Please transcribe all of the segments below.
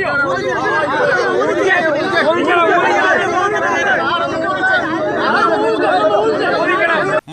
有，我有，我。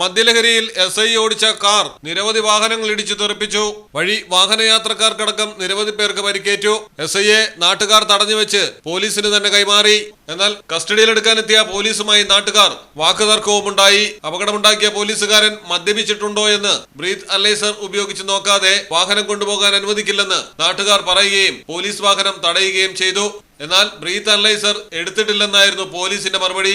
മദ്യലഹരിയിൽ S I ഓടിച്ച car നിരവധി വാഹനങ്ങൾ ഇടിച്ചു തെറിപ്പിച്ചു. വഴി വാഹനയാത്രക്കാർക്കടക്കം നിരവധി പേർക്ക് പരിക്കേറ്റു. എസ് ഐയെ നാട്ടുകാർ തടഞ്ഞുവെച്ച് പോലീസിന് തന്നെ കൈമാറി. എന്നാൽ കസ്റ്റഡിയിലെടുക്കാനെത്തിയ പോലീസുമായി നാട്ടുകാർ വാക്കുതർക്കവും വാക്കുതർക്കവുമുണ്ടായി. അപകടമുണ്ടാക്കിയ പോലീസുകാരൻ മദ്യപിച്ചിട്ടുണ്ടോ എന്ന് ബ്രീത്ത് അലൈസർ ഉപയോഗിച്ച് നോക്കാതെ വാഹനം കൊണ്ടുപോകാൻ അനുവദിക്കില്ലെന്ന് നാട്ടുകാർ പറയുകയും പോലീസ് വാഹനം തടയുകയും ചെയ്തു. എന്നാൽ ബ്രീത്ത് അനലൈസർ എടുത്തിട്ടില്ലെന്നായിരുന്നു പോലീസിന്റെ മറുപടി.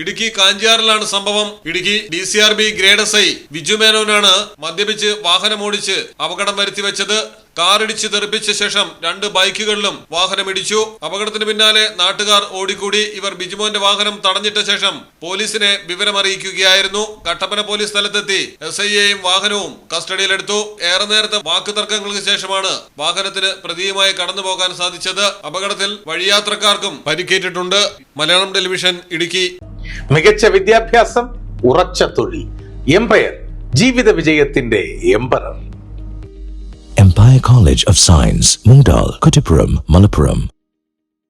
ഇടുക്കി കാഞ്ചിയാറിലാണ് സംഭവം. Idukki D C R B grade S I Viju മേനോനാണ് മദ്യപിച്ച് വാഹനമോടിച്ച് അപകടം വരുത്തി വെച്ചത്. കാറിടിച്ച് തെറിപ്പിച്ച ശേഷം രണ്ട് ബൈക്കുകളിലും വാഹനം ഇടിച്ചു. അപകടത്തിന് പിന്നാലെ നാട്ടുകാർ ഓടിക്കൂടി. ഇവർ ബിജുമോന്റെ വാഹനം തടഞ്ഞിട്ട ശേഷം പോലീസിനെ വിവരമറിയിക്കുകയായിരുന്നു. കട്ടപ്പന പോലീസ് സ്ഥലത്തെത്തി എസ് ഐയെയും വാഹനവും കസ്റ്റഡിയിലെടുത്തു. ഏറെ നേരത്തെ വാക്കുതർക്കങ്ങൾക്ക് ശേഷമാണ് വാഹനത്തിന് പ്രതിയുമായി കടന്നുപോകാൻ സാധിച്ചത്. അപകടത്തിൽ വഴിയാത്രക്കാർക്കും പരിക്കേറ്റിട്ടുണ്ട്. മലയാളം ടെലിവിഷൻ ഇടുക്കി. മികച്ച വിദ്യാഭ്യാസം ഉറച്ച തൊഴിൽ എംപയർ ജീവിത വിജയത്തിന്റെ empire Empire College of Science, Mungdal, Kuttipuram, Malappuram.